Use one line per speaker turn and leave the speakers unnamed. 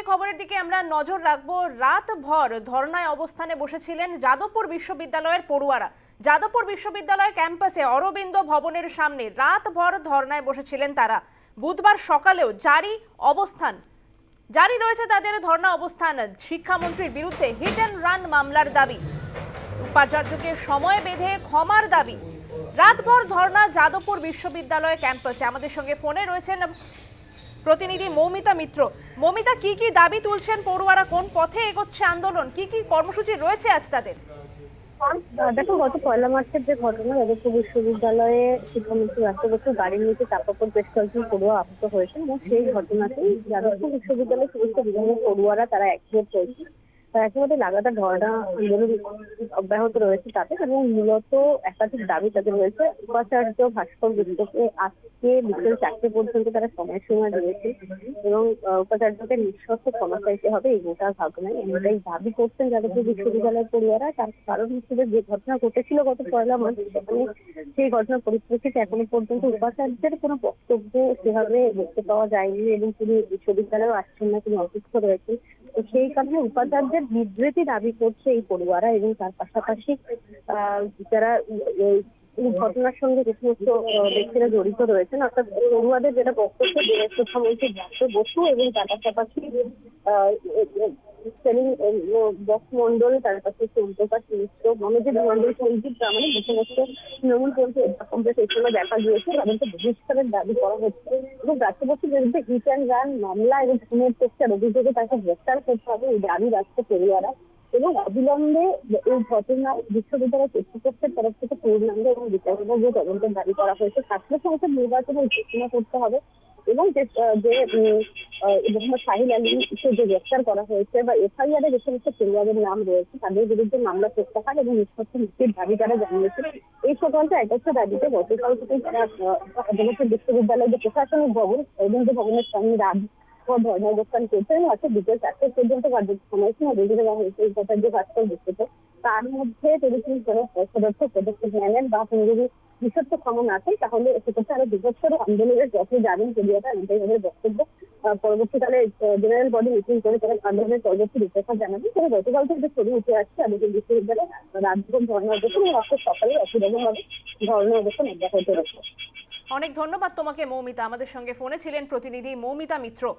পরবর্তী খবরের দিকে আমরা নজর রাখব রাত ভর ধর্নায় অবস্থানে বসেছিলেন যাদবপুর বিশ্ববিদ্যালয়ের পড়ুয়ারা। যাদবপুর বিশ্ববিদ্যালয় ক্যাম্পাসে অরবিন্দ ভবনের সামনে রাত ভর ধর্নায় বসেছিলেন তারা। বুধবার সকালেও জারি অবস্থান। জারি রয়েছে তাদের ধর্ণা অবস্থান শিক্ষামন্ত্রীর বিরুদ্ধে হিট অ্যান্ড রান মামলার দাবি। উপাচার্যকে সময় বেঁধে ক্ষমার দাবি। রাতভর ধর্ণা যাদবপুর বিশ্ববিদ্যালয় ক্যাম্পাসে। আমাদের সঙ্গে ফোনে রয়েছেন প্রতিনিধি মৌমিতা মিত্র। মৌমিতা, কি কি দাবি তুলছেন পড়ুয়ারা? কোন পথে এগোচ্ছে আন্দোলন? কি কি কর্মসূচি রয়েছে আজ তাদের?
দেখো গত পয়লা মার্চের যে ঘটনা যাদবপুর বিশ্ববিদ্যালয়ে শিক্ষামন্ত্রী রাষ্ট্রপতি গাড়ির নিচে চাপাপর বেশ কয়েকজন পড়ুয়া আহত হয়েছেন এবং সেই ঘটনাতেই যাদবপুর বিশ্ববিদ্যালয়ের সমস্ত বিভিন্ন পড়ুয়ারা তারা একজোট হয়েছে একেবারে লাগাতার ধর্ণা আন্দোলন অব্যাহত রয়েছে তাদের এবং মূলত একাধিক দাবি তাদের রয়েছে। উপাচার্য ভাস্কর গুপ্তকে আজকে বিকেল চারটে পর্যন্ত তারা সময় সময় রয়েছে এবং উপাচার্যকে নিঃশর্ত ক্ষমা চাইতে হবে, এই গোটা ঘটনায় এমনটাই দাবি করছেন যাদবপুর বিশ্ববিদ্যালয়ের পড়ুয়ারা। তার কারণ হিসেবে যে ঘটনা ঘটেছিল গত পয়লা মার্চ, সেখানে সেই ঘটনার পরিপ্রেক্ষিতে এখনও পর্যন্ত উপাচার্যের কোনো বক্তব্য সেভাবে দেখতে পাওয়া যায়নি, এবং তিনি বিশ্ববিদ্যালয়েও আসছেন না, তিনি অসুস্থ রয়েছেন। সেই কারণে উপাচার্যের বিবৃতি দাবি করছে এই পড়ুয়ারা এবং তার পাশাপাশি যারা ঘটনার সঙ্গে যে সমস্ত ব্যক্তিরা জড়িত রয়েছেন, অর্থাৎ পড়ুয়াদের যেটা বক্তব্য শিক্ষামন্ত্রী ডাক্তার বসু এবং তার পাশাপাশি মন্ডল তার পাশে সৌম্যপ্রকাশ মিশ্র মনোজিৎ মন্ডল সঞ্জিত যে সমস্ত তৃণমূল কংগ্রেস এই সময় দেখা গিয়েছে। তাদেরকে বহিষ্কারের দাবি করা হচ্ছে। এবং রাষ্ট্রপতির বিরুদ্ধে হিট অ্যান্ড রান মামলা এবং খুনের চেষ্টার অভিযোগে তাকে গ্রেফতার করতে হবে এই দাবি রাখছে পড়ুয়ারা। এবং অবিলম্বে এই ঘটনা বিশ্ববিদ্যালয় কর্তৃপক্ষের তরফ থেকে পূর্ণাঙ্গ এবং বিচারবিভাগীয় তদন্তের দাবি করা হয়েছে। ছাত্র সংসদ নির্বাচনের ঘোষণা করতে হবে। এবং যে আহ, যে উম, আহ, মোহাম্মদ সাহিল আলীকে যে গ্রেফতার করা হয়েছে বা এফআইআর এ যে সমস্ত পরিবারের নাম রয়েছে তাদের বিরুদ্ধে মামলা প্রত্যাহার এবং নিষ্পত্তি মুক্তির দাবি তারা জানিয়েছে এই সংক্রান্ত একত্র দাবিতে গতকাল থেকে তারা জগন্নাথ বিশ্ববিদ্যালয়ের যে প্রশাসনিক ভবন এবং ভবনের সামনে রাত ধর্ম অবস্থান করছে এবং আজকে বিকেল চারটে পর্যন্ত সময়সীমা বেঁধে দেওয়া হয়েছে এই কথা যে ভাস্কর বস্তুতে তার মধ্যে যদি তিনি কোনো সদস্য পদক্ষেপ নেন বা তিনি যদি বিশ্বস্ত ক্ষমা চাই তাহলে সেক্ষেত্রে আরও বৃহত্তর আন্দোলনের পথে যাবেন কেরিয়াটা এমনটাই বক্তব্য। পরবর্তীকালে জেনারেল বডি মিটিং করে তারা আন্দোলনের পরবর্তী রূপরেখা জানাবে। তবে গতকাল থেকে ছবি উঠে আসছে আমাদের বিশ্ববিদ্যালয়ে। রাজভবন ধর্ণা অবস্থান এবং আজকে সকালে অসুবিধাভাবে ধর্ণা অবস্থান অব্যাহত রয়েছে।
অনেক ধন্যবাদ তোমাকে, মৌমিতা। আমাদের সঙ্গে ফোনে ছিলেন প্রতিনিধি মৌমিতা মিত্র।